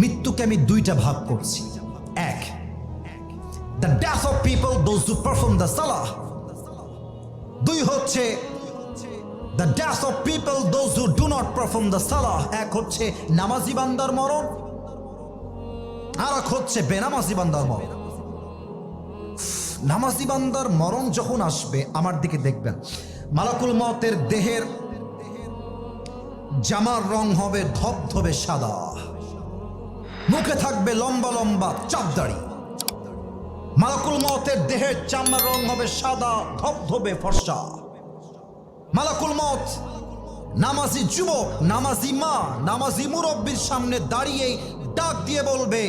মৃত্যুকে আমি দুইটা ভাগ করছি। এক the death of people those to perform the salah দুই হচ্ছে the death of people those who do not perform the salah এক হচ্ছে, নামাজি বান্দার মরণ। আর এক হচ্ছে, বেনামাজি বান্দার মরণ। নামাজি বান্দার মরণ যখন আসবে, আমার দিকে দেখবেন, মালাকুল মতের দেহের জামার রং হবে ধবধবে সাদা। মুখে থাকবে লম্বা লম্বা চাপদাড়ি। মালাকুল মতের দেহের চামড়ার রং হবে সাদা, ধবধবে ফর্সা। মালাকুল মত নামাজি যুবক, নামাজি মা, নামাজি মুরব্বীর সামনে দাঁড়িয়ে ডাক দিয়ে বলবে,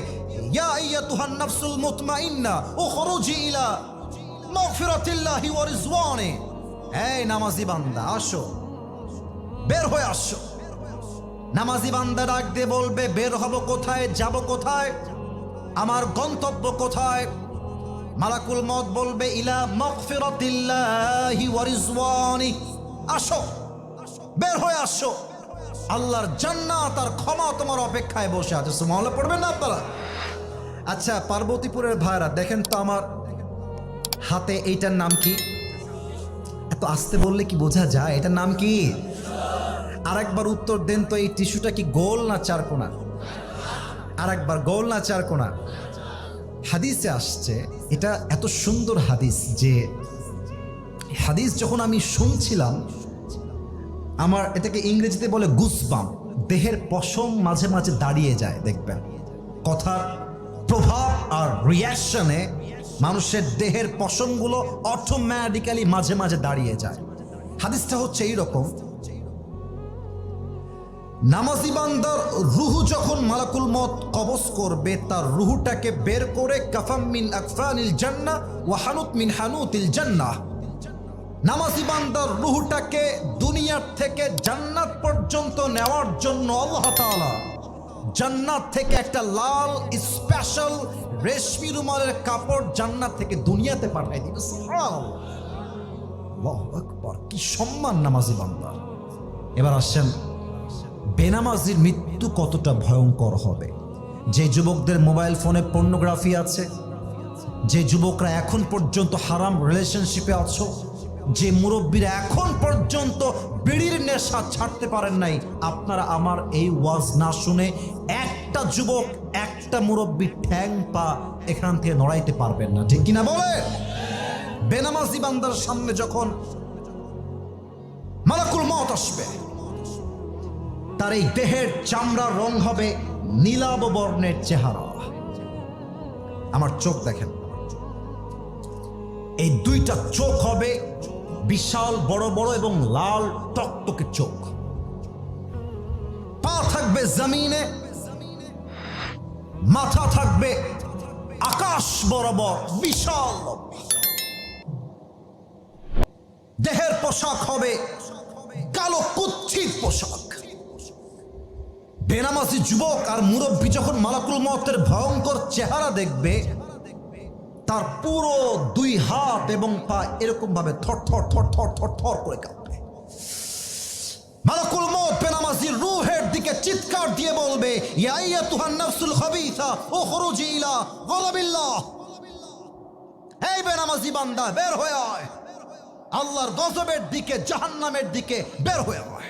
ইয়া আইয়াতুহান নাফসুল মুতমাইন্না ও খরুজি ইলা মাগফিরাতিল্লাহি ওয়া রিজওয়ানি। এই নামাজি বান্দা, আসো। বের হয়ে আসো। নামাজি বান্দা ডাক দিয়ে বলবে, বের হব কোথায়? যাব কোথায়? আমার গন্তব্য কোথায়? মালাকুল মত বলবে, ইলা রিজওয়ানি। আসো, বের হয়ে আসো। আল্লাহর জান্নাত আর ক্ষমা তোমার অপেক্ষায় বসে আছে। সুমহলে পড়বেন না আপনারা? আচ্ছা পার্বতীপুরের ভাইরা দেখেন তো আমার হাতে এইটার নাম কি? এত আসতে বললে কি বোঝা যায়? এটার নাম কি? আরেকবার উত্তর দেন তো এই টিস্যুটা কি গোল না চারকোনা আরেকবার গোল না চারকোনা হাদিসে আসছে, এটা এত সুন্দর হাদিস যে হাদিস যখন আমি শুনছিলাম, আমার এটাকে ইংরেজিতে বলে গুসবাম দেহের পশম মাঝে মাঝে দাঁড়িয়ে যায়, দেখবেন। কথার প্রভাব আর রিয়াকশনে মানুষের দেহের পশমগুলো অটোমেটিক্যালি মাঝে মাঝে দাঁড়িয়ে যায়। হাদিসটা হচ্ছে এইরকম নামাজি বান্দার রুহু যখন মালাকুল মত কবজ করবে, তার রুহুটাকে বের করে কাফাম মিন আকফানিল জান্না ও হানুত মিন হানুতিল জান্নাহ নামাজি বান্দার রুহুটাকে দুনিয়ার থেকে জান্নাত পর্যন্ত নেওয়ার জন্য আল্লাহ জান্নাত থেকে একটা লাল স্পেশাল রেশমি রুমালের কাপড় জান্নাত থেকে দুনিয়াতে পাঠাই দিবে। কি সম্মান নামাজি বান্দা এবার আসছেন বেনামাজির মৃত্যু কতটা ভয়ঙ্কর হবে? যে যুবকদের মোবাইল ফোনে পর্নোগ্রাফি আছে, যে যুবকরা এখন পর্যন্ত হারাম রিলেশনশিপে আছো, যে মুরব্বীরা এখন পর্যন্ত বিড়ির নেশা ছাড়তে পারেন নাই, আপনারা আমার এই ওয়াজ না শুনে একটা যুবক, একটা মুরব্বী ঠ্যাং পা এখান থেকে নড়াইতে পারবেন না। ঠিক কিনা বলে? বেনামাজি বান্দার সামনে যখন মালাকুল মত আসবে তার এই দেহের চামড়ার রং হবে নীলাব বর্ণের চেহারা। আমার চোখ দেখেন। এই দুইটা চোখ হবে বিশাল, বড় বড় এবং লাল টকটকে চোখ। পা থাকবে জমিনে, মাথা থাকবে আকাশ বরাবর বিশাল। দেহের পোশাক হবে কালো কুচ্ছিত পোশাক। বেনামাজি যুবক আর মুরব্বী যখন মালাকুল মতের ভয়ঙ্কর চেহারা দেখবে, তার পুরো দুই হাত এবং পা এরকম ভাবে থর থর থর থর থর থর করে কাঁপবে। মালাকুল মত বেনামাজির রুহের দিকে চিৎকার দিয়ে বলবে, ইয়া আইয়াতুহান নাফসুল খাবিসা ও খরুজি ইলা গলাবিল্লাহ। এই বেনামাজি বান্দা, বের হয়ে আয়। আল্লাহর গজবের দিকে, জাহান্নামের দিকে বের হয়ে আয়।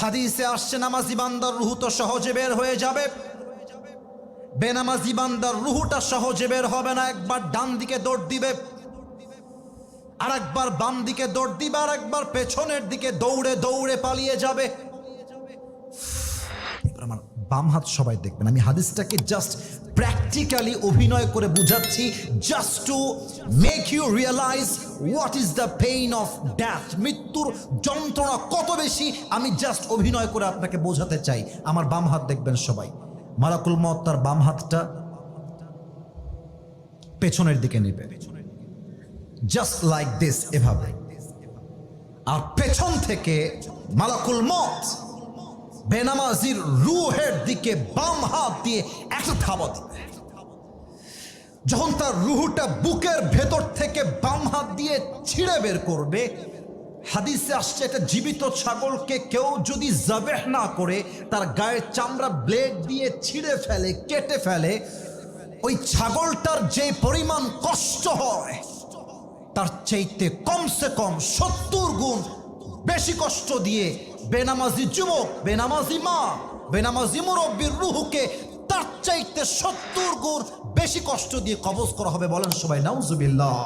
হাদিসে আসছে, নামাজি বান্দার রুহু তো সহজে বের হয়ে যাবে। বেনামাজি বান্দার রুহুটা সহজে বের হবে না, একবার ডান দিকে দৌড় দিবে আর একবার বাম দিকে দৌড় দিবে আর একবার পেছনের দিকে দৌড়ে দৌড়ে পালিয়ে যাবে। আমার বাম হাত সবাই দেখবেন, আমি হাদিসটাকে জাস্ট প্র্যাকটিক্যালি অভিনয় করে বুঝাচ্ছি just to make you realise what is the pain of death মৃত্যুর যন্ত্রণা কত বেশি, আমি জাস্ট অভিনয় করে আপনাকে বোঝাতে চাই। আমার বাম হাত দেখবেন সবাই। মালাকুল মত তার বাম হাতটা পেছনের দিকে নেবে। জাস্ট লাইক দিস এভাবে। আর পেছন থেকে মালাকুল মত বেনামাজির রুহের দিকে বাম হাত দিয়ে একটা থাবা দিবে যখন তার রুহুটা বুকের ভেতর থেকে বাম হাত দিয়ে ছিঁড়ে বের করবে, হাদিসে আসছে একটা জীবিত ছাগলকে কেউ যদি জাবেহ না করে, তার গায়ের চামড়া ব্লেড দিয়ে ছিঁড়ে ফেলে, কেটে ফেলে, ওই ছাগলটার যে পরিমাণ কষ্ট হয়, তার চাইতে কমসে কম সত্তর গুণ বেশি কষ্ট দিয়ে বেনামাজি যুবক, বেনামাজি মা, বেনামাজি মুরব্বীর রুহুকে চাইতে সত্তর গুণ বেশি কষ্ট দিয়ে কবজ করা হবে বলেন সবাই নাউজুবিল্লাহ।